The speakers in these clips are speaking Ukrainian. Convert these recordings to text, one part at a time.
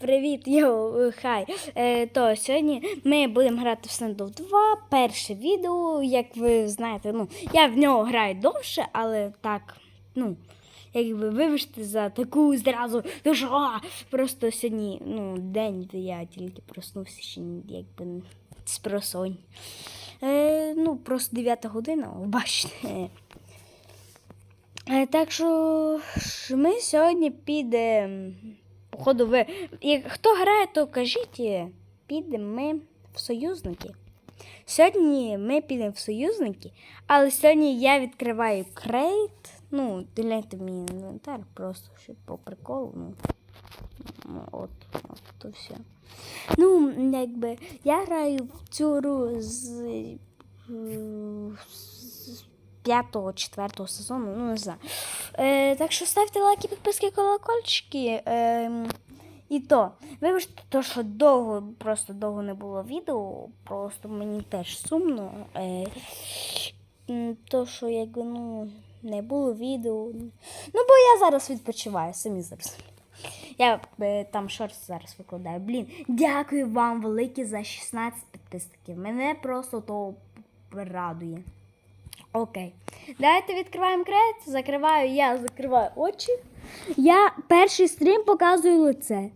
Привіт, йоу, хай. Е, то сьогодні ми будемо грати в Снендов 2. Перше відео, як ви знаєте, ну, я в нього граю довше, але так, ну, якби вибачте за таку зразу, то що просто сьогодні, ну, день, де я тільки проснувся ще якби з. Е, ну, просто 9 година, бачите. Е, Так що ми сьогодні підемо. Походу, ви. Як хто грає, то кажіть, е, підемо ми в союзники. Сьогодні ми підемо в союзники, але сьогодні я відкриваю крейт. Ну, гляньте мій інвентар, просто щоб по приколу. Ну, ну, от, от, то все. Ну, якби я граю в цю гру з, е, з п'ятого, четвертого сезону, ну не знаю. Е, так що ставте лайки, підписки, колокольчики. Е, і то, вибачте, то, що довго, просто довго не було відео, просто мені теж сумно. Е, то, що якби, ну, не було відео. Ну, бо я зараз відпочиваю, самі зараз. Я е, там шорти зараз викладаю. Блін, дякую вам велике за 16 підписників. Мене просто то радує. Окей. Давайте відкриваємо кредит, закриваю, я закриваю очі. Я перший стрім показую лице.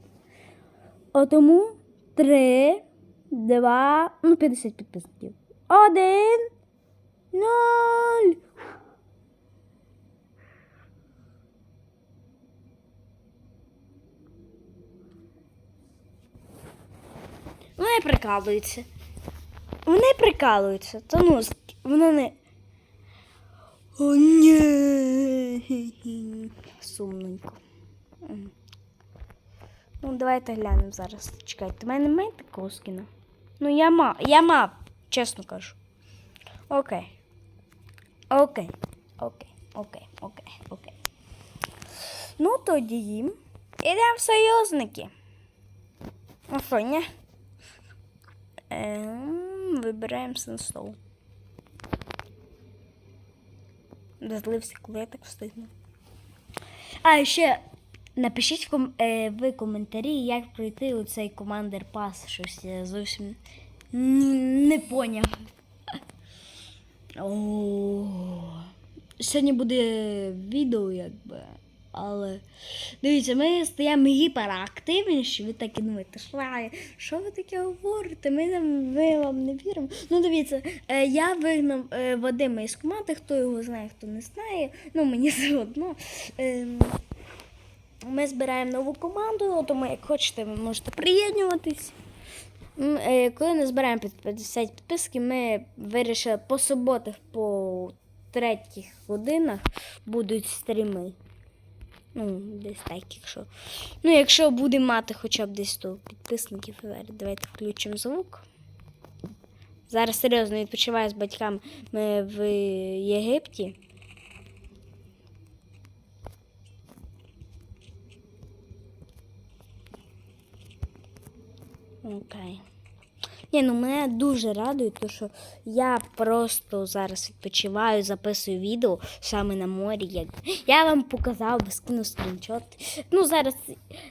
Отому 3, 2, ну 50 підписників. Один, ноль. Вони прикалуються. Вони прикалуються. То ну, вони не. О, ні. Сумненько. Ну, давайте глянемо зараз. Чекайте, в мене немає такого скіна. Ну, я мав, я мав, чесно кажу. Окей. Окей. Окей. Окей. Окей. Окей. Ну, тоді їм. Ідемо в союзники. Ну що, ні? Ем, вибираємо Сенстоу. Розлився, коли я так встигну. А ще напишіть ком- е, в коментарі, як пройти у цей командер пас. Щось я зовсім не поняв. О, Сьогодні буде відео, якби. Але дивіться, ми стаємо гіперактивніші. Ви так і думаєте, що, ви таке говорите? Ми, нам- ми вам не віримо. Ну, дивіться, е, я вигнав е, Вадима із команди, хто його знає, хто не знає. Ну, мені все одно. Ем, ми збираємо нову команду, тому як хочете, ви можете приєднуватись. Е, Коли не збираємо під 50 підписків, ми вирішили по суботах, по третіх годинах будуть стріми. Ну, десь так, якщо. Ну, якщо будемо мати хоча б десь 100 підписників, давайте включимо звук. Зараз серйозно відпочиваю з батьками в Єгипті. Окей. Ні, ну мене дуже радує, тому що я просто зараз відпочиваю, записую відео саме на морі. Як... Я вам показав, скину скріншот. Ну, зараз,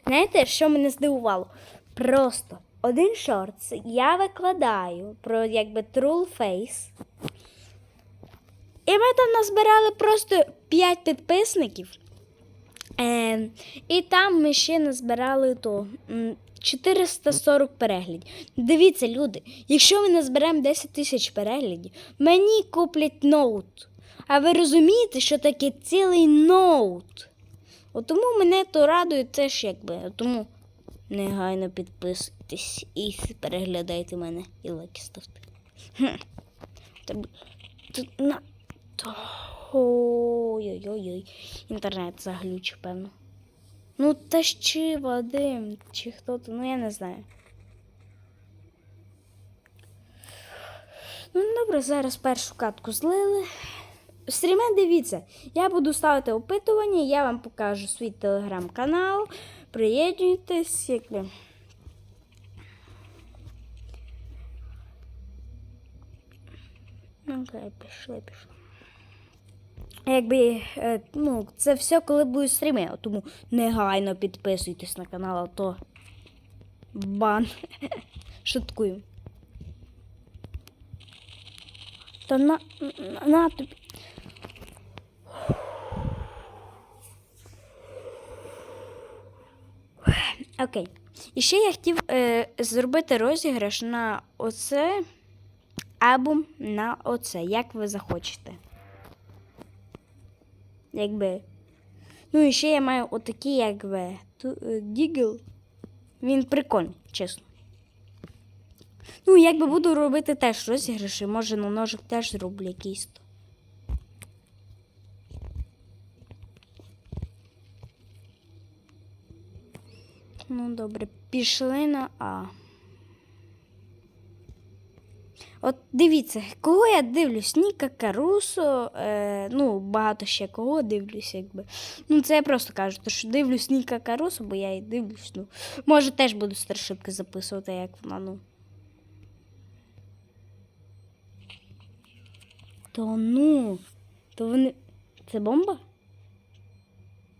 знаєте, що мене здивувало? Просто один шорт я викладаю про якби True Face. І ми там назбирали просто 5 підписників. Е, і там ми ще назбирали то 440 переглядів. Дивіться, люди, якщо ми назберемо 10 тисяч переглядів, мені куплять ноут. А ви розумієте, що таке цілий ноут? От тому мене то радує теж якби. Тому негайно підписуйтесь і переглядайте мене і лайки ставте. Ой-ой-ой. Інтернет заглючив, певно. Ну, та ж чи Вадим, чи хто то, ну я не знаю. Ну, добре, зараз першу катку злили. Стріме, дивіться, я буду ставити опитування, я вам покажу свій телеграм-канал. Приєднуйтесь, якби. Окей, пішли, пішли. Якби, е, ну, це все, коли будуть стріми, тому негайно підписуйтесь на канал, а то Бан. Шуткую. Та на, на, на тобі. Окей. І ще я хотів е, зробити розіграш на оце або на оце, як ви захочете. Якби. Ну і ще я маю отакий, якби, е, дігл. Він прикольний, чесно. Ну, якби буду робити теж розіграші, може на ножик теж зроблю якийсь. Ну, добре, пішли на А. От дивіться, кого я дивлюсь? Ніка Карусо, е, ну, багато ще кого дивлюсь, якби. Ну, це я просто кажу, то, що дивлюсь Ніка Карусо, бо я і дивлюсь. Ну, може, теж буду старшипки записувати, як вона, ну. То ну, то вони. Це бомба?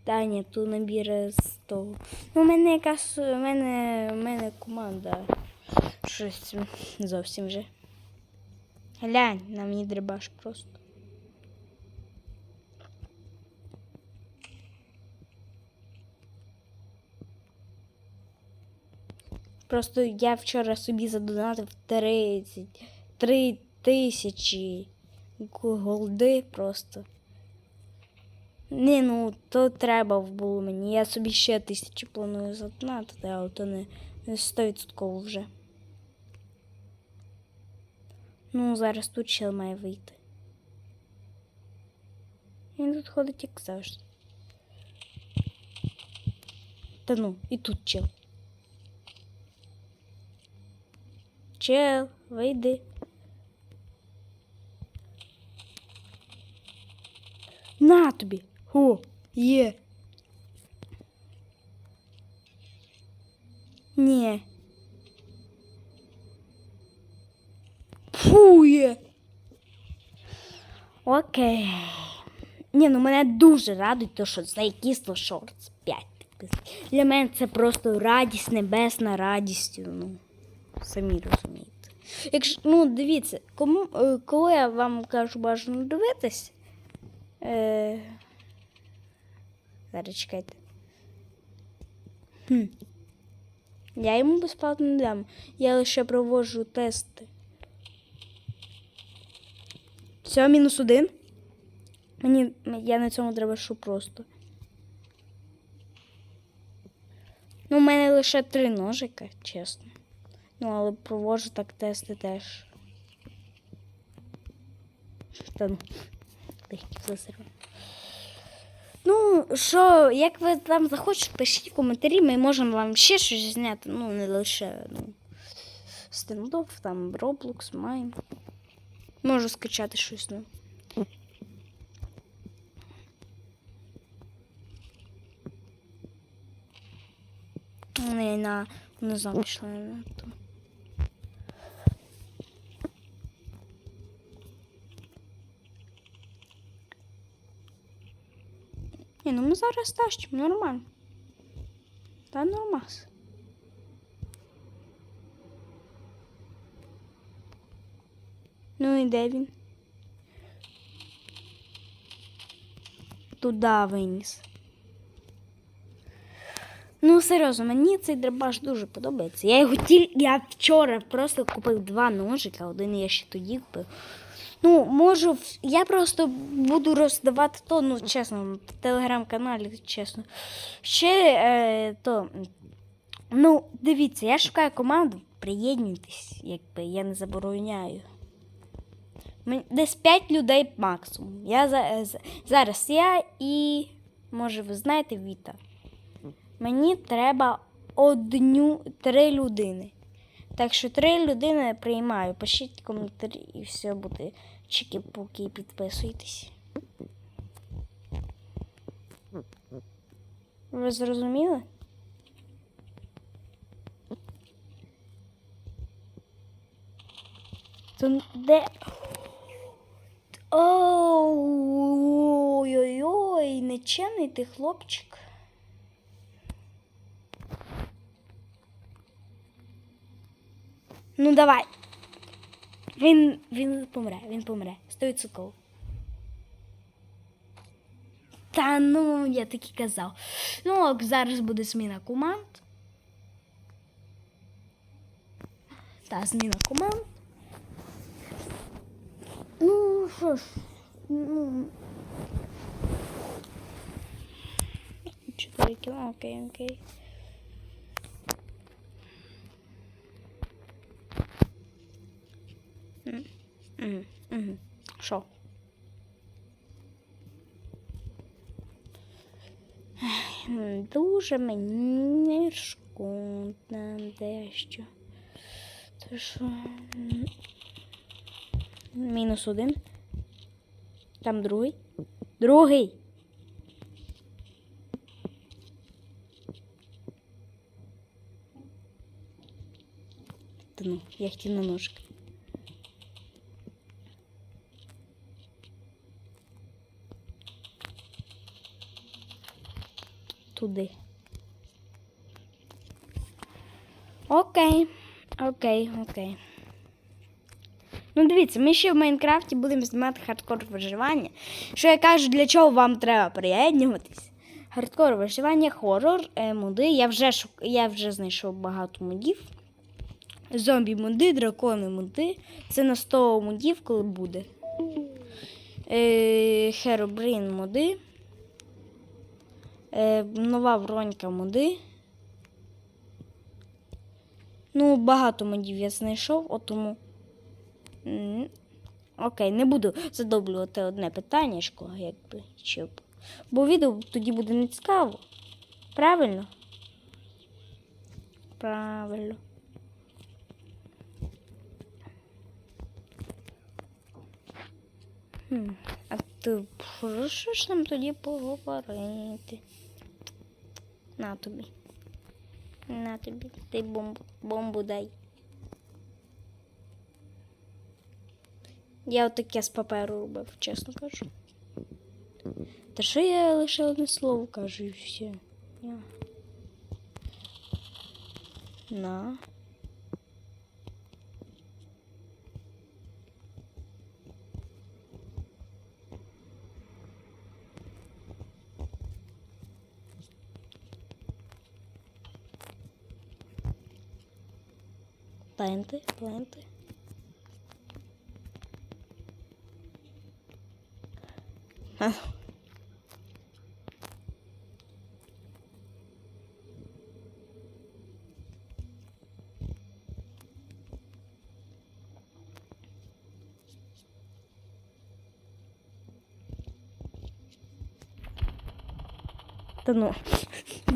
Та ні, тут набір з того. Ну, у мене якась. У мене, у мене команда. Щось зовсім вже. Глянь, на мені дрибаш просто. Просто я вчора собі задонатив 30, 3 тисячі голди просто. Ні, ну то треба було мені. Я собі ще тисячі планую задонатити, але то не не 100% вже. Ну, зараз тут чел має вийти. Він тут ходить як завжди. Та ну, і тут чел. Чел, вийди. На тобі. О, є. Ні. Окей. Ні, ну мене дуже радує, то, що за Кісло Шортс 5 підписів. Для мене це просто радість, небесна радість. Ну, самі розумієте. Якщо, ну, дивіться, кому, е, коли я вам кажу бажано дивитись, Е... Зараз чекайте. Хм. Я йому безплатно не дам. Я лише проводжу тести. Все, мінус один. Мені я на цьому що просто. Ну, у мене лише три ножика, чесно. Ну, але проводжу так тести теж. Та ну. Ну, що, як ви там захочете, пишіть в коментарі, ми можемо вам ще щось зняти. Ну, не лише ну, стендоф, там Roblox, Mine. Можу скачати щось. Ну. Не, на не знаю, пішла на то. Ні, ну ми зараз тащимо, нормально. Та нормас. Ну і де він? Туди виніс. Ну, серйозно, мені цей драбаш дуже подобається. Я його тільки. Я вчора просто купив два ножика, один я ще тоді купив. Ну, можу, я просто буду роздавати то, ну, чесно, в телеграм-каналі, чесно. Ще е, то. Ну, дивіться, я шукаю команду, приєднуйтесь, якби я не забороняю. Десь 5 людей максимум. Я за, за- зараз я і, може, ви знаєте, Віта. Мені треба одню три людини. Так що три людини приймаю. Пишіть коментарі і все буде чики-пуки, підписуйтесь. Ви зрозуміли? То де. Ой-ой-ой, нечемний ти хлопчик. Ну давай. Він, він помре, він помре. Сто цуков. Та ну, я так і казав. Ну, зараз буде зміна команд. Та, зміна команд. Ну, що ж, ну. 4 кіло, окей, окей. Мгм, мгм. Що? Дуже мені шкода дещо. Це що? Мінус один. Там другий. Другий. Та ну, я хотів на ножки. Туди. Окей. Окей, окей. Ну, дивіться, ми ще в Майнкрафті будемо знімати хардкор виживання. Що я кажу, для чого вам треба приєднуватись? Хардкор виживання, хорор, е, моди. Я вже, шук... я вже знайшов багато модів. Зомбі моди, дракони моди. Це на 100 модів, коли буде. Е, Херобрін моди. Е, нова бронька моди. Ну, багато модів я знайшов, от тому. Окей, не буду задоблювати одне питаннячко, якби щоб. Бо відео тоді буде не цікаво. Правильно? Правильно. А ти ж нам тоді поговорити? На тобі. На тобі. Дай бомбу. Бомбу дай. Я отаке з паперу робив, чесно кажу. Та що я лише одне слово кажу і все. На. Пленти, пленти. Та ну,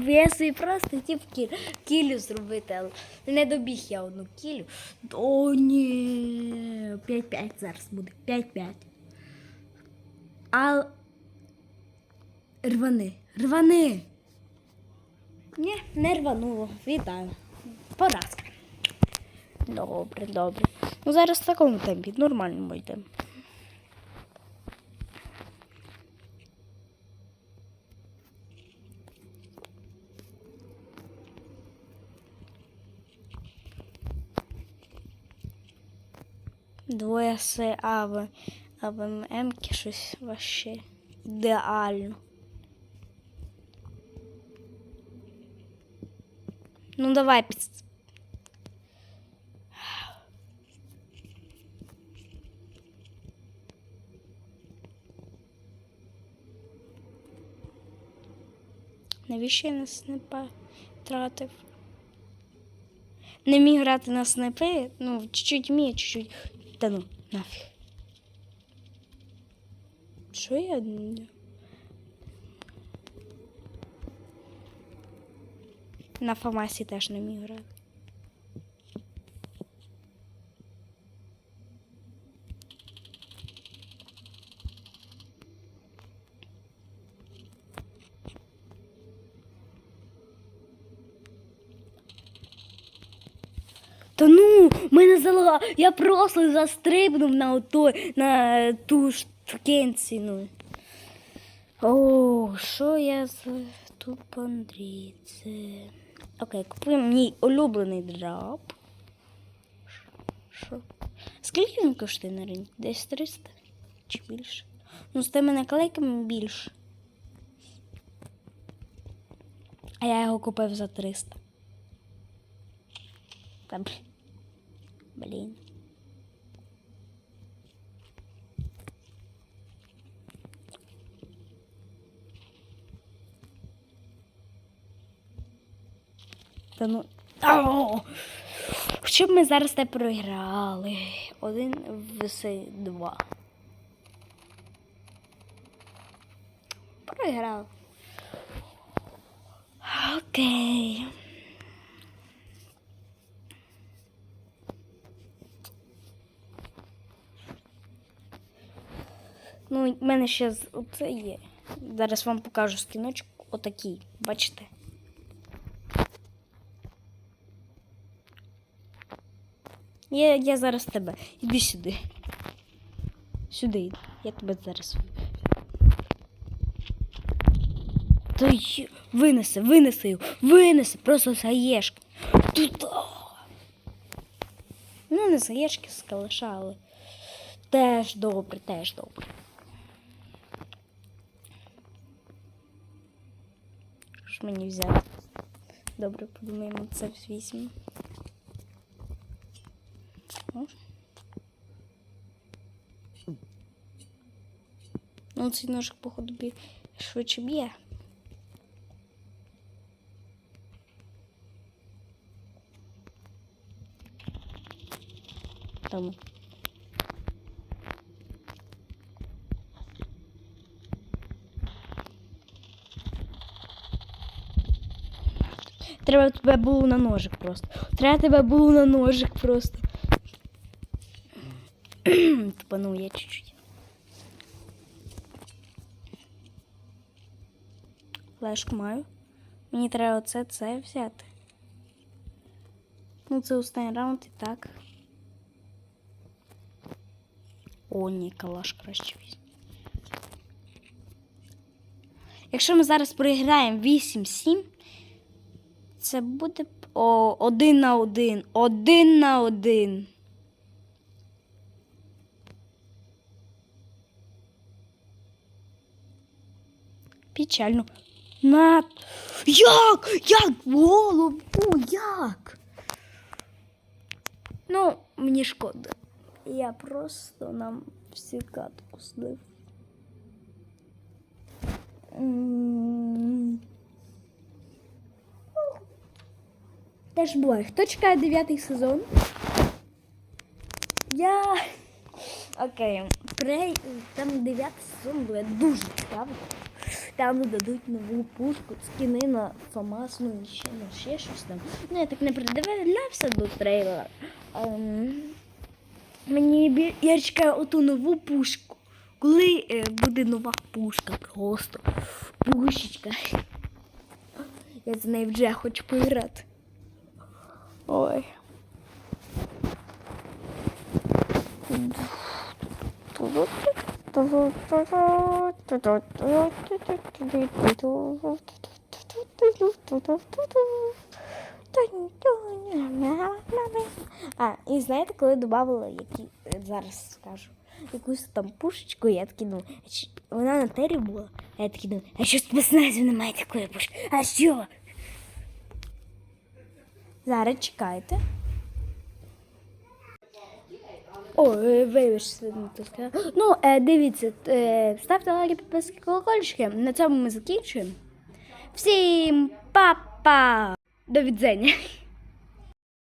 я собі просто хотів кіль, кілю зробити, але не добіг я одну кілю. О, ні. 5-5 зараз буде. 5-5. А рвани. Рвани. Ні, не рвануло. Вітаю. Поразка. Добре, добре. Ну зараз в такому темпі, нормальному йдемо. Двоє з АВ, АВМки щось вообще ідеально. Ну давай під... Навіщо я на снайпа тратив? Не міг грати на снайпи, ну, чуть-чуть вміє, чуть-чуть. Та ну, нафіг. Що я? На Фамасі теж не міг грати. Та ну, мене залага. Я просто застрибнув на отой, на ту штукенці, ну. О, що я за тупандрій? Це. Окей, купуємо мій улюблений драп. Хорошо. Скільки він коштує на ринку? Десь 300 чи більше? Ну, з тими наклейками більше. А я його купив за 300. Та блін. Та ну. Щоб ми зараз не програли. Один виси два. Програв. Окей. Ну, в мене ще оце є. Зараз вам покажу скіночок. Отакий. Бачите? Я, я зараз тебе. Іди сюди. Сюди йди. Я тебе зараз. Та й- винеси, винеси його, винеси, просто заєшки. Тут. Ну, не заєшки але теж добре, теж добре. Що мені взяти? Добре, подумаємо, це візьмемо. Може? Ну, цей ножик, походу, бі... швидше б'є. Тому. Треба тебе було на ножик просто. Треба тебе було на ножик просто. Тупанув я чуть-чуть. Флешку маю. Мені треба оце це взяти. Ну, це останній раунд і так. О, ні, калаш краще візьму. Якщо ми зараз проіграємо 8-7, це буде о, один на один. Один на один. Печально. На. Як? Як? Голову? Як? Ну, мені шкода. Я просто нам всі катку слив. Теж буває. Хто чекає дев'ятий сезон? Я. Окей. Прей... Там дев'ятий сезон буде дуже цікавий. Там дадуть нову пушку, скини на Фомас, ну і ще, ну, ще щось там. Ну, я так не придивлявся до трейлера. Ем, Мені я чекаю оту нову пушку. Коли е, буде нова пушка, просто пушечка. Я за неї вже хочу поіграти. Ой. А, і знаєте, коли додавала, які е, зараз скажу, якусь там пушечку, я чи- вона на тері була, а я думаю, а що спецназів немає такої пушки? А що? Зараз чекайте. О, е, вибачте. Ну, е, дивіться, е, ставте лайки, підписки, колокольчики. На цьому ми закінчуємо. Всім па-па! До відзення.